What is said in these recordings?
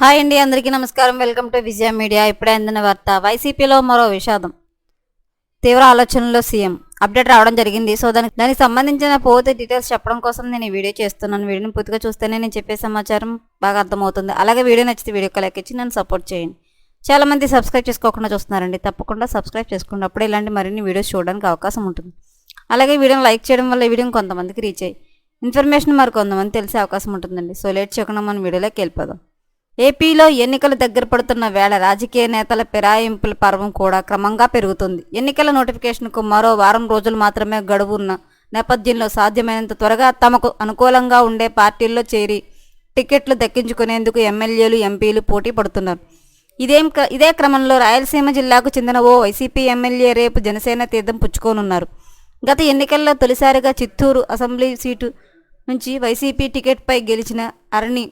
Hi అండి అందరికీ నమస్కారం. Welcome to Vijaya media. ఇప్పుడే అందిన వార్త వైసీపీలో మరో విషాదం. తీవ్ర ఆలోచనలో సీఎం. అప్డేట్ రావడం జరిగింది. సో దానికి దానికి సంబంధించిన పూర్తి డీటెయిల్స్ చెప్పడం కోసం నేను ఈ వీడియో చేస్తున్నాను. వీడియోని పూర్తిగా చూస్తేనే నేను చెప్పే సమాచారం బాగా అర్థమవుతుంది. అలాగే వీడియో నచ్చితే వీడియో లైక్ ఇచ్చి నన్ను సపోర్ట్ చేయండి. చాలా మంది సబ్స్క్రైబ్ చేసుకోకుండా చూస్తున్నారండి. తప్పకుండా సబ్స్క్రైబ్ చేసుకోండి. అప్పుడే ఇలాంటి మరిన్ని వీడియోస్ చూడడానికి అవకాశం ఉంటుంది. అలాగే వీడియోని లైక్ చేయడం వల్ల వీడియో వీడియోని కొంతమందికి రీచ్ అయ్యి ఇన్ఫర్మేషన్ మరి కొంతమంది తెలిసే అవకాశం ఉంటుందండి. సో లేట్ చేయకుండా మనం వీడియోలోకి వెళ్ళిపోదాం. ఏపీలో ఎన్నికలు దగ్గర పడుతున్న వేళ రాజకీయ నేతల ఫిరాయింపుల పర్వం కూడా క్రమంగా పెరుగుతుంది. ఎన్నికల నోటిఫికేషన్కు మరో వారం రోజులు మాత్రమే గడువు ఉన్న నేపథ్యంలో సాధ్యమైనంత త్వరగా తమకు అనుకూలంగా ఉండే పార్టీల్లో చేరి టికెట్లు దక్కించుకునేందుకు ఎమ్మెల్యేలు ఎంపీలు పోటీ పడుతున్నారు. ఇదేం ఇదే క్రమంలో రాయలసీమ జిల్లాకు చెందిన ఓ వైసీపీ ఎమ్మెల్యే రేపు జనసేన తీర్థం పుచ్చుకోనున్నారు. గత ఎన్నికల్లో తొలిసారిగా చిత్తూరు అసెంబ్లీ సీటు నుంచి వైసీపీ టికెట్పై గెలిచిన అరణి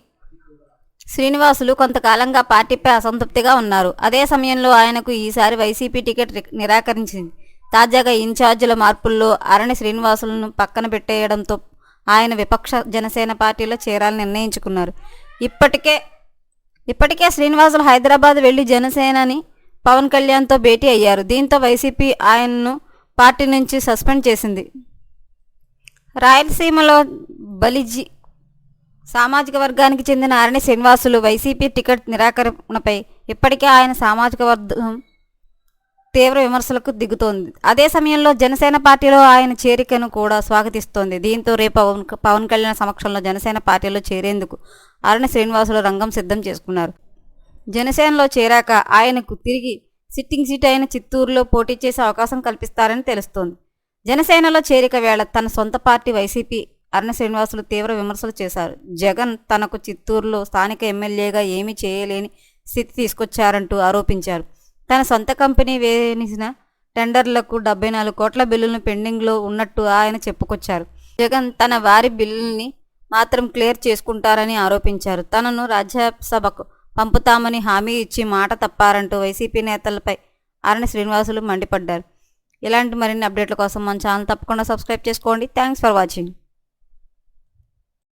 శ్రీనివాసులు కొంతకాలంగా పార్టీపై అసంతృప్తిగా ఉన్నారు. అదే సమయంలో ఆయనకు ఈసారి వైసీపీ టికెట్ నిరాకరించింది. తాజాగా ఇన్ఛార్జీల మార్పుల్లో అరణి శ్రీనివాసులను పక్కన పెట్టేయడంతో ఆయన విపక్ష జనసేన పార్టీలో చేరాలని నిర్ణయించుకున్నారు. ఇప్పటికే ఇప్పటికే శ్రీనివాసులు హైదరాబాద్ వెళ్ళి జనసేనని పవన్ కళ్యాణ్తో భేటీ అయ్యారు. దీంతో వైసీపీ ఆయన్ను పార్టీ నుంచి సస్పెండ్ చేసింది. రాయలసీమలో బలిజీ సామాజిక వర్గానికి చెందిన అరణి శ్రీనివాసులు వైసీపీ టికెట్ నిరాకరణపై ఇప్పటికే ఆయన సామాజిక వర్గం తీవ్ర విమర్శలకు దిగుతోంది. అదే సమయంలో జనసేన పార్టీలో ఆయన చేరికను కూడా స్వాగతిస్తోంది. దీంతో రేపు పవన్ పవన్ కళ్యాణ్ సమక్షంలో జనసేన పార్టీలో చేరేందుకు అరణి శ్రీనివాసులు రంగం సిద్ధం చేసుకున్నారు. జనసేనలో చేరాక ఆయనకు తిరిగి సిట్టింగ్ సీట్ అయిన చిత్తూరులో పోటీ చేసే అవకాశం కల్పిస్తారని తెలుస్తోంది. జనసేనలో చేరిక వేళ తన సొంత పార్టీ వైసీపీ అరుణ శ్రీనివాసులు తీవ్ర విమర్శలు చేశారు. జగన్ తనకు చిత్తూరులో స్థానిక ఎమ్మెల్యేగా ఏమీ చేయలేని స్థితి తీసుకొచ్చారంటూ ఆరోపించారు. తన సొంత కంపెనీ వేసిన టెండర్లకు డెబ్బై నాలుగు కోట్ల బిల్లులను పెండింగ్లో ఉన్నట్టు ఆయన చెప్పుకొచ్చారు. జగన్ తన వారి బిల్లుల్ని మాత్రం క్లియర్ చేసుకుంటారని ఆరోపించారు. తనను రాజ్యసభకు పంపుతామని హామీ ఇచ్చి మాట తప్పారంటూ వైసీపీ నేతలపై అరణ శ్రీనివాసులు మండిపడ్డారు. ఇలాంటి మరిన్ని అప్డేట్ల కోసం మన ఛానల్ తప్పకుండా సబ్స్క్రైబ్ చేసుకోండి. Thanks for watching.